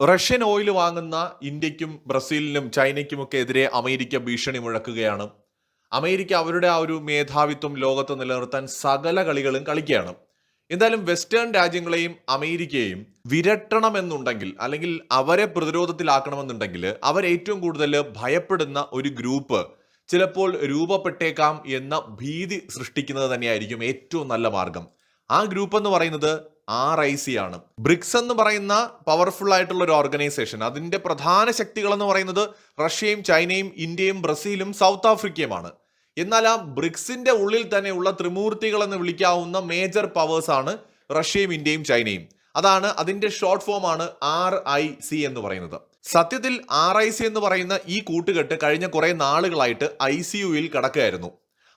Russian oil വാങ്ങുന്ന ഇന്ത്യക്കും ബ്രസീലിനും ചൈനയ്ക്കുമൊക്കെ എതിരെ അമേരിക്ക ഭീഷണി മുഴക്കുകയാണ്. അമേരിക്ക അവരുടെ ആ ഒരു മേധാവിത്വം ലോകത്ത് നിലനിർത്താൻ സകല കളികളും കളിക്കുകയാണ്. എന്തായാലും വെസ്റ്റേൺ രാജ്യങ്ങളെയും അമേരിക്കയെയും വിരട്ടണമെന്നുണ്ടെങ്കിൽ അല്ലെങ്കിൽ അവരെ പ്രതിരോധത്തിലാക്കണമെന്നുണ്ടെങ്കിൽ അവർ ഏറ്റവും കൂടുതൽ ഭയപ്പെടുന്ന ഒരു ഗ്രൂപ്പ് ചിലപ്പോൾ രൂപപ്പെട്ടേക്കാം എന്ന ഭീതി സൃഷ്ടിക്കുന്നത് തന്നെയായിരിക്കും ഏറ്റവും നല്ല മാർഗം. ആ ഗ്രൂപ്പ് എന്ന് പറയുന്നത് ആർ ഐ സി ആണ്. ബ്രിക്സ് എന്ന് പറയുന്ന പവർഫുൾ ആയിട്ടുള്ള ഒരു ഓർഗനൈസേഷൻ അതിന്റെ പ്രധാന ശക്തികൾ എന്ന് പറയുന്നത് റഷ്യയും ചൈനയും ഇന്ത്യയും ബ്രസീലും സൗത്ത് ആഫ്രിക്കയുമാണ്. എന്നാൽ ആ ബ്രിക്സിന്റെ ഉള്ളിൽ തന്നെയുള്ള ത്രിമൂർത്തികൾ എന്ന് വിളിക്കാവുന്ന മേജർ പവേഴ്സ് ആണ് റഷ്യയും ഇന്ത്യയും ചൈനയും. അതാണ് അതിന്റെ ഷോർട്ട് ഫോം ആണ് ആർ ഐ സി എന്ന് പറയുന്നത്. സത്യത്തിൽ ആർ ഐ സി എന്ന് പറയുന്ന ഈ കൂട്ടുകെട്ട് കഴിഞ്ഞ കുറേ നാളുകളായിട്ട് ഐ സി യുയിൽ കിടക്കുകയായിരുന്നു.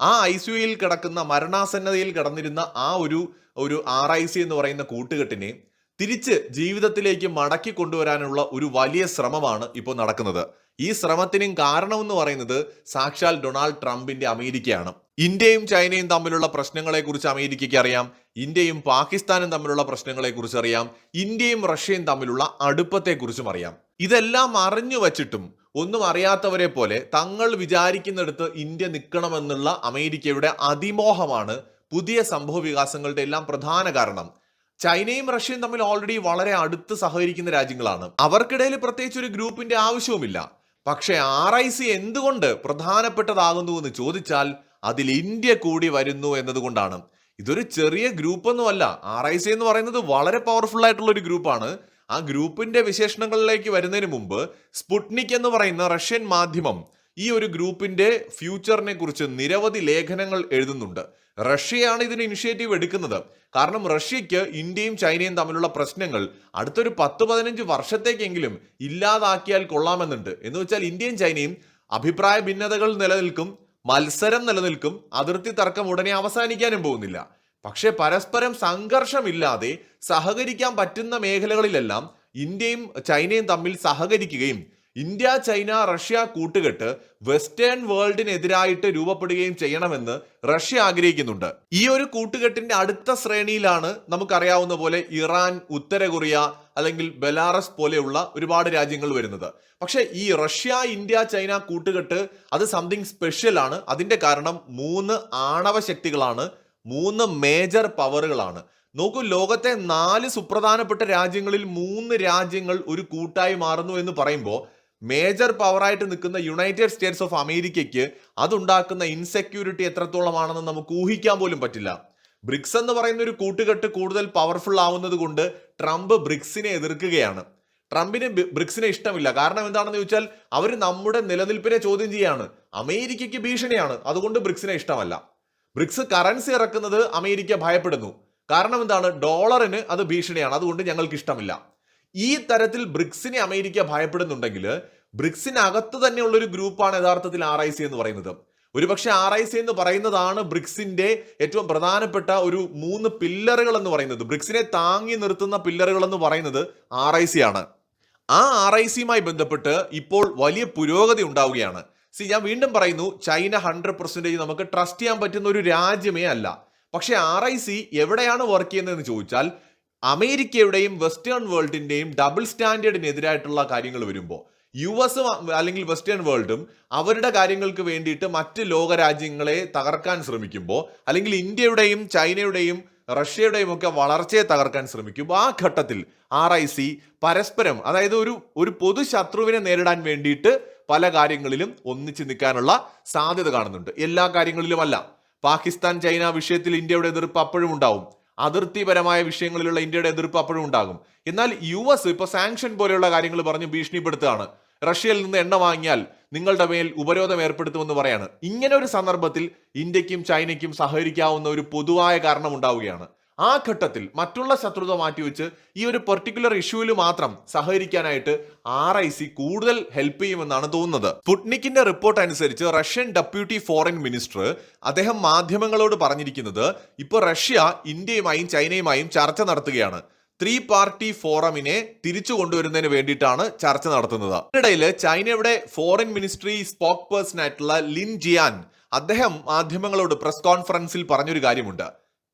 ആ ഐ സി യുയിൽ കിടക്കുന്ന മരണാസന്നതയിൽ കിടന്നിരുന്ന ആ ഒരു ഒരു ആർ ഐ സി എന്ന് പറയുന്ന കൂട്ടുകെട്ടിനെ തിരിച്ച് ജീവിതത്തിലേക്ക് മടക്കി കൊണ്ടുവരാനുള്ള ഒരു വലിയ ശ്രമമാണ് ഇപ്പോൾ നടക്കുന്നത്. ഈ ശ്രമത്തിനും കാരണം എന്ന് പറയുന്നത് സാക്ഷാൽ ഡൊണാൾഡ് ട്രംപിന്റെ അമേരിക്കയാണ്. ഇന്ത്യയും ചൈനയും തമ്മിലുള്ള പ്രശ്നങ്ങളെക്കുറിച്ച് അമേരിക്കയ്ക്ക് അറിയാം. ഇന്ത്യയും പാകിസ്ഥാനും തമ്മിലുള്ള പ്രശ്നങ്ങളെക്കുറിച്ച് അറിയാം. ഇന്ത്യയും റഷ്യയും തമ്മിലുള്ള അടുപ്പത്തെക്കുറിച്ചും അറിയാം. ഇതെല്ലാം അറിഞ്ഞു വച്ചിട്ടും ഒന്നും അറിയാത്തവരെ പോലെ തങ്ങൾ വിചാരിക്കുന്നിടത്ത് ഇന്ത്യ നിൽക്കണമെന്നുള്ള അമേരിക്കയുടെ അതിമോഹമാണ് പുതിയ സംഭവ വികാസങ്ങളുടെ എല്ലാം പ്രധാന കാരണം ചൈനയും റഷ്യയും തമ്മിൽ ഓൾറെഡി വളരെ അടുത്ത് സഹകരിക്കുന്ന രാജ്യങ്ങളാണ്. അവർക്കിടയിൽ പ്രത്യേകിച്ച് ഒരു ഗ്രൂപ്പിന്റെ ആവശ്യവുമില്ല. പക്ഷേ ആർ ഐ സി എന്തുകൊണ്ട് പ്രധാനപ്പെട്ടതാകുന്നു എന്ന് ചോദിച്ചാൽ അതിൽ ഇന്ത്യ കൂടി വരുന്നു എന്നതുകൊണ്ടാണ്. ഇതൊരു ചെറിയ ഗ്രൂപ്പ് ഒന്നുമല്ല ആർ ഐ സി എന്ന് പറയുന്നത് വളരെ പവർഫുൾ ആയിട്ടുള്ള ഒരു ഗ്രൂപ്പാണ്. ആ ഗ്രൂപ്പിന്റെ വിശേഷണങ്ങളിലേക്ക് വരുന്നതിന് മുമ്പ് സ്പുട്നിക് എന്ന് പറയുന്ന റഷ്യൻ മാധ്യമം ഈ ഒരു ഗ്രൂപ്പിന്റെ ഫ്യൂച്ചറിനെ കുറിച്ച് നിരവധി ലേഖനങ്ങൾ എഴുതുന്നുണ്ട്. റഷ്യയാണ് ഇതിന് ഇനിഷ്യേറ്റീവ് എടുക്കുന്നത്. കാരണം റഷ്യയ്ക്ക് ഇന്ത്യയും ചൈനയും തമ്മിലുള്ള പ്രശ്നങ്ങൾ അടുത്തൊരു പത്ത് പതിനഞ്ച് വർഷത്തേക്കെങ്കിലും ഇല്ലാതാക്കിയാൽ കൊള്ളാമെന്നുണ്ട്. എന്ന് വെച്ചാൽ ഇന്ത്യയും ചൈനയും അഭിപ്രായ ഭിന്നതകൾ നിലനിൽക്കും മത്സരം നിലനിൽക്കും അതിർത്തി തർക്കം ഉടനെ അവസാനിക്കാനും പോകുന്നില്ല. പക്ഷെ പരസ്പരം സംഘർഷമില്ലാതെ സഹകരിക്കാൻ പറ്റുന്ന മേഖലകളിലെല്ലാം ഇന്ത്യയും ചൈനയും തമ്മിൽ സഹകരിക്കുകയും ഇന്ത്യ ചൈന റഷ്യ കൂട്ടുകെട്ട് വെസ്റ്റേൺ വേൾഡിനെതിരായിട്ട് രൂപപ്പെടുകയും ചെയ്യണമെന്ന് റഷ്യ ആഗ്രഹിക്കുന്നുണ്ട്. ഈ ഒരു കൂട്ടുകെട്ടിന്റെ അടുത്ത ശ്രേണിയിലാണ് നമുക്കറിയാവുന്ന പോലെ ഇറാൻ ഉത്തര കൊറിയ അല്ലെങ്കിൽ ബെലാറസ് പോലെയുള്ള ഒരുപാട് രാജ്യങ്ങൾ വരുന്നത്. പക്ഷെ ഈ റഷ്യ ഇന്ത്യ ചൈന കൂട്ടുകെട്ട് അത് സംതിങ് സ്പെഷ്യൽ ആണ് അതിന്റെ കാരണം മൂന്ന് ആണവ ശക്തികളാണ്. മൂന്ന് മേജർ പവറുകളാണ്. നോക്കൂ ലോകത്തെ നാല് സുപ്രധാനപ്പെട്ട രാജ്യങ്ങളിൽ മൂന്ന് രാജ്യങ്ങൾ ഒരു കൂട്ടായി മാറുന്നു എന്ന് പറയുമ്പോൾ മേജർ പവറായിട്ട് നിൽക്കുന്ന യുണൈറ്റഡ് സ്റ്റേറ്റ്സ് ഓഫ് അമേരിക്കയ്ക്ക് അതുണ്ടാക്കുന്ന ഇൻസെക്യൂരിറ്റി എത്രത്തോളമാണെന്ന് നമുക്ക് ഊഹിക്കാൻ പോലും പറ്റില്ല. ബ്രിക്സ് എന്ന് പറയുന്ന ഒരു കൂട്ടുകെട്ട് കൂടുതൽ പവർഫുൾ ആവുന്നത് കൊണ്ട് ട്രംപ് ബ്രിക്സിനെ എതിർക്കുകയാണ്. ട്രംപിന് ബ്രിക്സിനെ ഇഷ്ടമില്ല. കാരണം എന്താണെന്ന് ചോദിച്ചാൽ അവർ നമ്മുടെ നിലനിൽപ്പിനെ ചോദ്യം ചെയ്യാണ്. അമേരിക്കയ്ക്ക് ഭീഷണിയാണ്. അതുകൊണ്ട് ബ്രിക്സിനെ ഇഷ്ടമല്ല. ബ്രിക്സ് കറൻസി ഇറക്കുന്നത് അമേരിക്ക ഭയപ്പെടുന്നു. കാരണം എന്താണ്? ഡോളറിന് അത് ഭീഷണിയാണ്. അതുകൊണ്ട് ഞങ്ങൾക്ക് ഇഷ്ടമില്ല. ഈ തരത്തിൽ ബ്രിക്സിനെ അമേരിക്ക ഭയപ്പെടുന്നുണ്ടെങ്കിൽ ബ്രിക്സിനകത്ത് തന്നെയുള്ള ഒരു ഗ്രൂപ്പാണ് യഥാർത്ഥത്തിൽ ആർ ഐ സി എന്ന് പറയുന്നത്. ഒരുപക്ഷെ ആർ ഐ സി എന്ന് പറയുന്നതാണ് ബ്രിക്സിന്റെ ഏറ്റവും പ്രധാനപ്പെട്ട ഒരു മൂന്ന് പില്ലറുകൾ എന്ന് പറയുന്നത്. ബ്രിക്സിനെ താങ്ങി നിർത്തുന്ന പില്ലറുകൾ എന്ന് പറയുന്നത് ആർ ഐ സി ആണ്. ആ ആർ ഐ സിയുമായി ബന്ധപ്പെട്ട് ഇപ്പോൾ വലിയ പുരോഗതി ഉണ്ടാവുകയാണ്. സി ഞാൻ വീണ്ടും പറയുന്നു ചൈന ഹൺഡ്രഡ് പെർസെന്റേജ് നമുക്ക് ട്രസ്റ്റ് ചെയ്യാൻ പറ്റുന്ന ഒരു രാജ്യമേ അല്ല. പക്ഷേ ആർ ഐ സി എവിടെയാണ് വർക്ക് ചെയ്യുന്നതെന്ന് ചോദിച്ചാൽ അമേരിക്കയുടെയും വെസ്റ്റേൺ വേൾഡിന്റെയും ഡബിൾ സ്റ്റാൻഡേർഡിനെതിരായിട്ടുള്ള കാര്യങ്ങൾ വരുമ്പോൾ യു എസും അല്ലെങ്കിൽ വെസ്റ്റേൺ വേൾഡും അവരുടെ കാര്യങ്ങൾക്ക് വേണ്ടിയിട്ട് മറ്റ് ലോകരാജ്യങ്ങളെ തകർക്കാൻ ശ്രമിക്കുമ്പോൾ അല്ലെങ്കിൽ ഇന്ത്യയുടെയും ചൈനയുടെയും റഷ്യയുടെയും ഒക്കെ വളർച്ചയെ തകർക്കാൻ ശ്രമിക്കുമ്പോൾ ആ ഘട്ടത്തിൽ ആർ ഐ സി പരസ്പരം അതായത് ഒരു ഒരു പൊതു ശത്രുവിനെ നേരിടാൻ വേണ്ടിയിട്ട് പല കാര്യങ്ങളിലും ഒന്നിച്ച് നിൽക്കാനുള്ള സാധ്യത കാണുന്നുണ്ട്. എല്ലാ കാര്യങ്ങളിലുമല്ല. പാകിസ്ഥാൻ ചൈന വിഷയത്തിൽ ഇന്ത്യയുടെ എതിർപ്പ് അപ്പോഴും ഉണ്ടാവും. അതിർത്തിപരമായ വിഷയങ്ങളിലുള്ള ഇന്ത്യയുടെ എതിർപ്പ് അപ്പോഴും ഉണ്ടാകും. എന്നാൽ യു എസ് ഇപ്പൊ സാങ്ഷൻ പോലെയുള്ള കാര്യങ്ങൾ പറഞ്ഞ് ഭീഷണിപ്പെടുത്തുകയാണ്. റഷ്യയിൽ നിന്ന് എണ്ണ വാങ്ങിയാൽ നിങ്ങളുടെ മേൽ ഉപരോധം ഏർപ്പെടുത്തുമെന്ന് പറയാണ്. ഇങ്ങനെ ഒരു സന്ദർഭത്തിൽ ഇന്ത്യക്കും ചൈനയ്ക്കും സഹകരിക്കാവുന്ന ഒരു പൊതുവായ കാരണം ഉണ്ടാവുകയാണ്. ആ ഘട്ടത്തിൽ മറ്റുള്ള ശത്രുത മാറ്റിവെച്ച് ഈ ഒരു പെർട്ടിക്കുലർ ഇഷ്യൂവിൽ മാത്രം സഹകരിക്കാനായിട്ട് ആർ ഐ സി കൂടുതൽ ഹെൽപ്പ് ചെയ്യുമെന്നാണ് തോന്നുന്നത്. സ്പുട്നിക്കിന്റെ റിപ്പോർട്ട് അനുസരിച്ച് റഷ്യൻ ഡെപ്യൂട്ടി ഫോറിൻ മിനിസ്റ്റർ അദ്ദേഹം മാധ്യമങ്ങളോട് പറഞ്ഞിരിക്കുന്നത് ഇപ്പോൾ റഷ്യ ഇന്ത്യയുമായും ചൈനയുമായും ചർച്ച നടത്തുകയാണ്. ത്രീ പാർട്ടി ഫോറമിനെ തിരിച്ചു കൊണ്ടുവരുന്നതിന് വേണ്ടിയിട്ടാണ് ചർച്ച നടത്തുന്നത്. ഇതിനിടയിൽ ചൈനയുടെ ഫോറിൻ മിനിസ്ട്രി സ്പോക്ക് പേഴ്സൺ ആയിട്ടുള്ള ലിൻ ജിയാൻ അദ്ദേഹം മാധ്യമങ്ങളോട് പ്രസ് കോൺഫറൻസിൽ പറഞ്ഞൊരു കാര്യമുണ്ട്.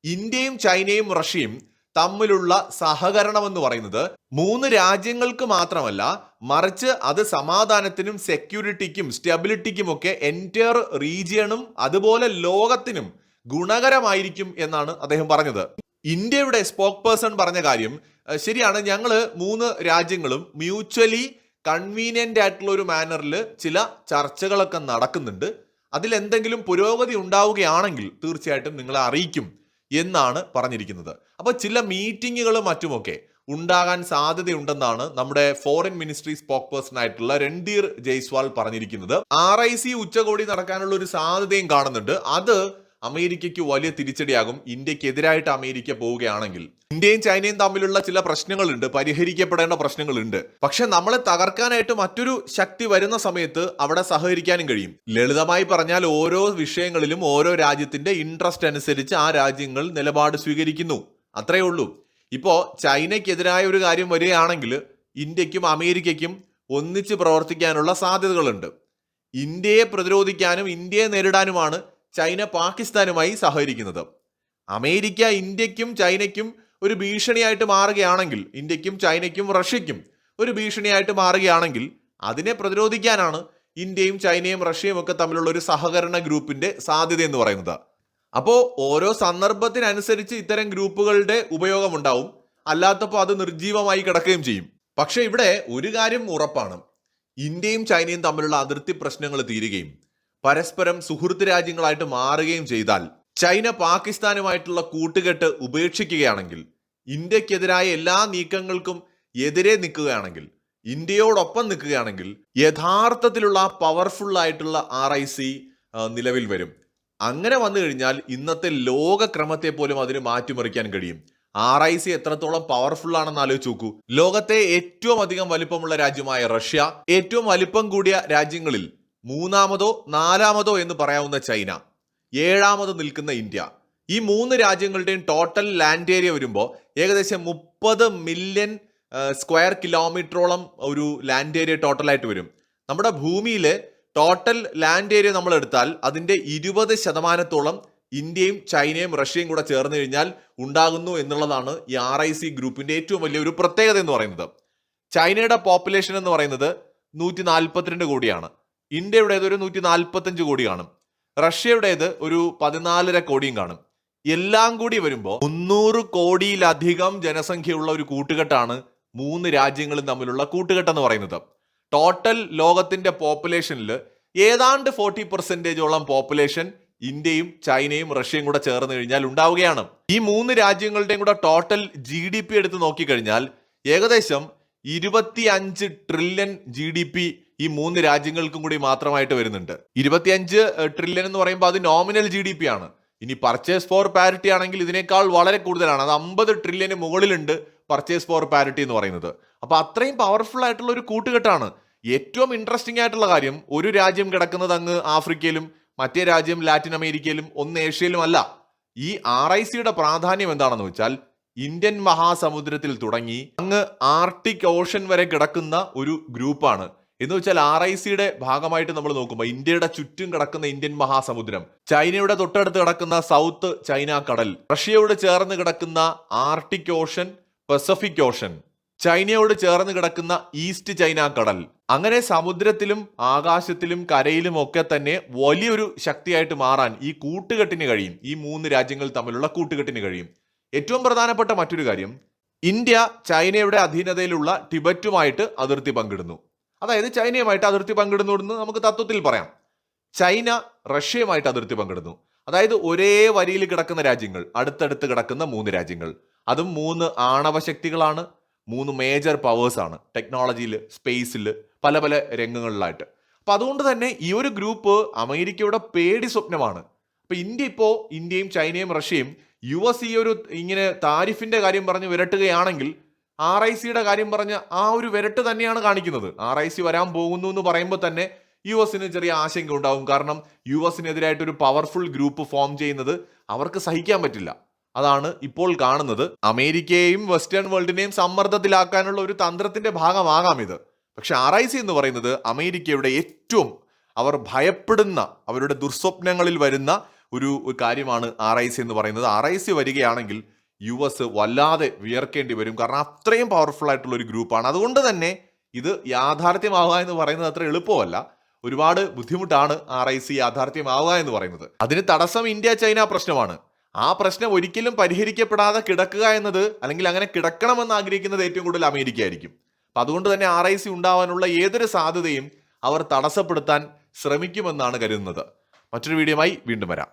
ഇന്ത്യയും ചൈനയും റഷ്യയും തമ്മിലുള്ള സഹകരണം എന്ന് പറയുന്നത് മൂന്ന് രാജ്യങ്ങൾക്ക് മാത്രമല്ല മറിച്ച് അത് സമാധാനത്തിനും സെക്യൂരിറ്റിക്കും സ്റ്റെബിലിറ്റിക്കും ഒക്കെ എന്റയർ റീജിയണും അതുപോലെ ലോകത്തിനും ഗുണകരമായിരിക്കും എന്നാണ് അദ്ദേഹം പറഞ്ഞത്. ഇന്ത്യയുടെ സ്പോക്ക് പേഴ്സൺ പറഞ്ഞ കാര്യം ശരിയാണ്. ഞങ്ങൾ മൂന്ന് രാജ്യങ്ങളും മ്യൂച്വലി കൺവീനിയന്റ് ആയിട്ടുള്ള ഒരു മാനറിൽ ചില ചർച്ചകളൊക്കെ നടക്കുന്നുണ്ട്. അതിൽ എന്തെങ്കിലും പുരോഗതി ഉണ്ടാവുകയാണെങ്കിൽ തീർച്ചയായിട്ടും നിങ്ങളെ അറിയിക്കും. എന്നാണ് പറഞ്ഞിരിക്കുന്നത്. അപ്പോൾ ചില മീറ്റിങ്ങുകളും മറ്റുമൊക്കെ ഉണ്ടാകാൻ സാധ്യതയുണ്ടെന്നാണ് നമ്മുടെ ഫോറിൻ മിനിസ്ട്രി സ്പോക്ക് പേഴ്സൺ ആയിട്ടുള്ള രൺധീർ ജയ്സ്വാൾ പറഞ്ഞിരിക്കുന്നത്. ആർ ഐ സി ഉച്ചകോടി നടക്കാനുള്ള ഒരു സാധ്യതയും കാണുന്നുണ്ട്. അത് അമേരിക്കയ്ക്ക് വലിയ തിരിച്ചടിയാകും. ഇന്ത്യക്കെതിരായിട്ട് അമേരിക്ക പോവുകയാണെങ്കിൽ. ഇന്ത്യയും ചൈനയും തമ്മിലുള്ള ചില പ്രശ്നങ്ങളുണ്ട്. പരിഹരിക്കപ്പെടേണ്ട പ്രശ്നങ്ങളുണ്ട്. പക്ഷെ നമ്മളെ തകർക്കാനായിട്ട് മറ്റൊരു ശക്തി വരുന്ന സമയത്ത് അവിടെ സഹകരിക്കാനും കഴിയും. ലളിതമായി പറഞ്ഞാൽ ഓരോ വിഷയങ്ങളിലും ഓരോ രാജ്യത്തിന്റെ ഇൻട്രസ്റ്റ് അനുസരിച്ച് ആ രാജ്യങ്ങൾ നിലപാട് സ്വീകരിക്കുന്നു. അത്രയേ ഉള്ളൂ. ഇപ്പോ ചൈനയ്ക്കെതിരായ ഒരു കാര്യം വരികയാണെങ്കിൽ ഇന്ത്യക്കും അമേരിക്കയ്ക്കും ഒന്നിച്ച് പ്രവർത്തിക്കാനുള്ള സാധ്യതകളുണ്ട്. ഇന്ത്യയെ പ്രതിരോധിക്കാനും ഇന്ത്യയെ നേരിടാനുമാണ് ചൈന പാകിസ്ഥാനുമായി സഹകരിക്കുന്നത്. അമേരിക്ക ഇന്ത്യക്കും ചൈനയ്ക്കും ഒരു ഭീഷണിയായിട്ട് മാറുകയാണെങ്കിൽ ഇന്ത്യക്കും ചൈനയ്ക്കും റഷ്യയ്ക്കും ഒരു ഭീഷണിയായിട്ട് മാറുകയാണെങ്കിൽ അതിനെ പ്രതിരോധിക്കാനാണ് ഇന്ത്യയും ചൈനയും റഷ്യയും ഒക്കെ തമ്മിലുള്ള ഒരു സഹകരണ ഗ്രൂപ്പിന്റെ സാധ്യത എന്ന് പറയുന്നത്. അപ്പോൾ ഓരോ സന്ദർഭത്തിനനുസരിച്ച് ഇത്തരം ഗ്രൂപ്പുകളുടെ ഉപയോഗം ഉണ്ടാവും അല്ലാത്തപ്പോൾ അത് നിർജീവമായി കിടക്കുകയും ചെയ്യും. പക്ഷേ ഇവിടെ ഒരു കാര്യം ഉറപ്പാണ്. ഇന്ത്യയും ചൈനയും തമ്മിലുള്ള അതിർത്തി പ്രശ്നങ്ങൾ തീരുകയും പരസ്പരം സുഹൃത്ത് രാജ്യങ്ങളായിട്ട് മാറുകയും ചെയ്താൽ ചൈന പാകിസ്ഥാനുമായിട്ടുള്ള കൂട്ടുകെട്ട് ഉപേക്ഷിക്കുകയാണെങ്കിൽ ഇന്ത്യക്കെതിരായ എല്ലാ നീക്കങ്ങൾക്കും എതിരെ നിൽക്കുകയാണെങ്കിൽ ഇന്ത്യയോടൊപ്പം നിൽക്കുകയാണെങ്കിൽ യഥാർത്ഥത്തിലുള്ള പവർഫുൾ ആയിട്ടുള്ള ആർ ഐ സി നിലവിൽ വരും. അങ്ങനെ വന്നു കഴിഞ്ഞാൽ ഇന്നത്തെ ലോകക്രമത്തെ പോലും അതിന് മാറ്റിമറിക്കാൻ കഴിയും. ആർ ഐ സി എത്രത്തോളം പവർഫുൾ ആണെന്ന് ആലോചിച്ച് നോക്കൂ. ലോകത്തെ ഏറ്റവും അധികം വലിപ്പമുള്ള രാജ്യമായ റഷ്യ ഏറ്റവും വലിപ്പം കൂടിയ രാജ്യങ്ങളിൽ മൂന്നാമതോ നാലാമതോ എന്ന് പറയാവുന്ന ചൈന ഏഴാമത് നിൽക്കുന്ന ഇന്ത്യ. ഈ മൂന്ന് രാജ്യങ്ങളുടെയും ടോട്ടൽ ലാൻഡ് ഏരിയ വരുമ്പോൾ ഏകദേശം മുപ്പത് മില്യൺ സ്ക്വയർ കിലോമീറ്ററോളം ഒരു ലാൻഡ് ഏരിയ ടോട്ടലായിട്ട് വരും. നമ്മുടെ ഭൂമിയിൽ ടോട്ടൽ ലാൻഡ് ഏരിയ നമ്മൾ എടുത്താൽ അതിന്റെ ഇരുപത് ശതമാനത്തോളം ഇന്ത്യയും ചൈനയും റഷ്യയും കൂടെ ചേർന്ന് കഴിഞ്ഞാൽ ഉണ്ടാകുന്നു എന്നുള്ളതാണ് ഈ ആർ ഐ സി ഗ്രൂപ്പിന്റെ ഏറ്റവും വലിയ ഒരു പ്രത്യേകത എന്ന് പറയുന്നത്. ചൈനയുടെ പോപ്പുലേഷൻ എന്ന് പറയുന്നത് നൂറ്റി നാൽപ്പത്തിരണ്ട് കോടിയാണ്. ഇന്ത്യയുടേത് ഒരു നൂറ്റി നാൽപ്പത്തഞ്ച് കോടി കാണും. റഷ്യയുടേത് ഒരു പതിനാലര കോടിയും കാണും. എല്ലാം കൂടി വരുമ്പോൾ മുന്നൂറ് കോടിയിലധികം ജനസംഖ്യയുള്ള ഒരു കൂട്ടുകെട്ടാണ് മൂന്ന് രാജ്യങ്ങളും തമ്മിലുള്ള കൂട്ടുകെട്ട് എന്ന് പറയുന്നത്. ടോട്ടൽ ലോകത്തിന്റെ പോപ്പുലേഷനിൽ ഏതാണ്ട് ഫോർട്ടി പെർസെന്റേജോളം പോപ്പുലേഷൻ ഇന്ത്യയും ചൈനയും റഷ്യയും കൂടെ ചേർന്ന് കഴിഞ്ഞാൽ ഉണ്ടാവുകയാണ്. ഈ മൂന്ന് രാജ്യങ്ങളുടെയും കൂടെ ടോട്ടൽ ജി ഡി പി എടുത്ത് നോക്കിക്കഴിഞ്ഞാൽ ഏകദേശം ഇരുപത്തി അഞ്ച് ട്രില്യൺ ജി ഡി പി ഈ മൂന്ന് രാജ്യങ്ങൾക്കും കൂടി മാത്രമായിട്ട് വരുന്നുണ്ട്. ഇരുപത്തിയഞ്ച് ട്രില്യൺ എന്ന് പറയുമ്പോൾ അത് നോമിനൽ ജി ഡി പി ആണ്. ഇനി പർച്ചേസ് ഫോർ പാരിറ്റി ആണെങ്കിൽ ഇതിനേക്കാൾ വളരെ കൂടുതലാണ്. അത് അമ്പത് ട്രില്യന് മുകളിലുണ്ട് പർച്ചേസ് ഫോർ പാരിറ്റി എന്ന് പറയുന്നത്. അപ്പോൾ അത്രയും പവർഫുൾ ആയിട്ടുള്ള ഒരു കൂട്ടുകെട്ടാണ്. ഏറ്റവും ഇൻട്രസ്റ്റിംഗ് ആയിട്ടുള്ള കാര്യം ഒരു രാജ്യം കിടക്കുന്നത് അങ്ങ് ആഫ്രിക്കയിലും മറ്റേ രാജ്യം ലാറ്റിൻ അമേരിക്കയിലും ഒന്ന് ഏഷ്യയിലും അല്ല. ഈ ആർ ഐ സിയുടെ പ്രാധാന്യം എന്താണെന്ന് വെച്ചാൽ ഇന്ത്യൻ മഹാസമുദ്രത്തിൽ തുടങ്ങി അങ്ങ് ആർട്ടിക് ഓഷൻ വരെ കിടക്കുന്ന ഒരു ഗ്രൂപ്പാണ്. എന്ന് വെച്ചാൽ ആർ ഐ സിയുടെ ഭാഗമായിട്ട് നമ്മൾ നോക്കുമ്പോൾ ഇന്ത്യയുടെ ചുറ്റും കിടക്കുന്ന ഇന്ത്യൻ മഹാസമുദ്രം ചൈനയുടെ തൊട്ടടുത്ത് കിടക്കുന്ന സൗത്ത് ചൈന കടൽ റഷ്യയോട് ചേർന്ന് കിടക്കുന്ന ആർട്ടിക് ഓഷൻ പസഫിക് ഓഷൻ ചൈനയോട് ചേർന്ന് കിടക്കുന്ന ഈസ്റ്റ് ചൈന കടൽ. അങ്ങനെ സമുദ്രത്തിലും ആകാശത്തിലും കരയിലും ഒക്കെ തന്നെ വലിയൊരു ശക്തിയായിട്ട് മാറാൻ ഈ കൂട്ടുകെട്ടിന് കഴിയും. ഈ മൂന്ന് രാജ്യങ്ങൾ തമ്മിലുള്ള കൂട്ടുകെട്ടിന് കഴിയും. ഏറ്റവും പ്രധാനപ്പെട്ട മറ്റൊരു കാര്യം ഇന്ത്യ ചൈനയുടെ അധീനതയിലുള്ള ടിബറ്റുമായിട്ട് അതിർത്തി പങ്കിടുന്നു. അതായത് ചൈനയുമായിട്ട് അതിർത്തി പങ്കിടുന്നു എന്ന് നമുക്ക് തത്വത്തിൽ പറയാം. ചൈന റഷ്യയുമായിട്ട് അതിർത്തി പങ്കിടുന്നു. അതായത് ഒരേ വരിയിൽ കിടക്കുന്ന രാജ്യങ്ങൾ അടുത്തടുത്ത് കിടക്കുന്ന മൂന്ന് രാജ്യങ്ങൾ. അതും മൂന്ന് ആണവ ശക്തികളാണ് മൂന്ന് മേജർ പവേഴ്സ് ആണ്. ടെക്നോളജിയിൽ സ്പേസിൽ പല പല രംഗങ്ങളിലായിട്ട്. അപ്പൊ അതുകൊണ്ട് തന്നെ ഈ ഒരു ഗ്രൂപ്പ് അമേരിക്കയുടെ പേടി സ്വപ്നമാണ്. അപ്പൊ ഇന്ത്യ ഇപ്പോ ഇന്ത്യയും ചൈനയും റഷ്യയും യു എസ് ഈ ഒരു ഇങ്ങനെ താരിഫിന്റെ കാര്യം പറഞ്ഞ് വിരട്ടുകയാണെങ്കിൽ ആർ ഐ സിയുടെ കാര്യം പറഞ്ഞ് ആ ഒരു വിരട്ട് തന്നെയാണ് കാണിക്കുന്നത്. ആർ ഐ സി വരാൻ പോകുന്നു എന്ന് പറയുമ്പോൾ തന്നെ യു എസിന് ചെറിയ ആശങ്ക ഉണ്ടാവും. കാരണം യു എസിനെതിരായിട്ട് ഒരു പവർഫുൾ ഗ്രൂപ്പ് ഫോം ചെയ്യുന്നത് അവർക്ക് സഹിക്കാൻ പറ്റില്ല. അതാണ് ഇപ്പോൾ കാണുന്നത്. അമേരിക്കയെയും വെസ്റ്റേൺ വേൾഡിനെയും സമ്മർദ്ദത്തിലാക്കാനുള്ള ഒരു തന്ത്രത്തിന്റെ ഭാഗമാകാം ഇത്. പക്ഷെ ആർ ഐ സി എന്ന് പറയുന്നത് അമേരിക്കയുടെ ഏറ്റവും അവർ ഭയപ്പെടുന്ന അവരുടെ ദുർസ്വപ്നങ്ങളിൽ വരുന്ന ഒരു കാര്യമാണ് ആർ ഐ സി എന്ന് പറയുന്നത്. ആർ ഐ സി വരികയാണെങ്കിൽ യു എസ് വല്ലാതെ വിയർക്കേണ്ടി വരും. കാരണം അത്രയും പവർഫുൾ ആയിട്ടുള്ള ഒരു ഗ്രൂപ്പാണ് അതുകൊണ്ട് തന്നെ ഇത് യാഥാർത്ഥ്യമാവുക എന്ന് പറയുന്നത് അത്ര എളുപ്പമല്ല. ഒരുപാട് ബുദ്ധിമുട്ടാണ് ആർ ഐ സി യാഥാർത്ഥ്യമാവുക എന്ന് പറയുന്നത്. അതിന് തടസ്സം ഇന്ത്യ ചൈന പ്രശ്നമാണ്. ആ പ്രശ്നം ഒരിക്കലും പരിഹരിക്കപ്പെടാതെ കിടക്കുക എന്നത് അല്ലെങ്കിൽ അങ്ങനെ കിടക്കണമെന്ന് ആഗ്രഹിക്കുന്നത് ഏറ്റവും കൂടുതൽ അമേരിക്ക ആയിരിക്കും അപ്പൊ അതുകൊണ്ട് തന്നെ ആർ ഐ സി ഉണ്ടാവാനുള്ള ഏതൊരു സാധ്യതയും അവർ തടസ്സപ്പെടുത്താൻ ശ്രമിക്കുമെന്നാണ് കരുതുന്നത്. മറ്റൊരു വീഡിയോയുമായി വീണ്ടും വരാം.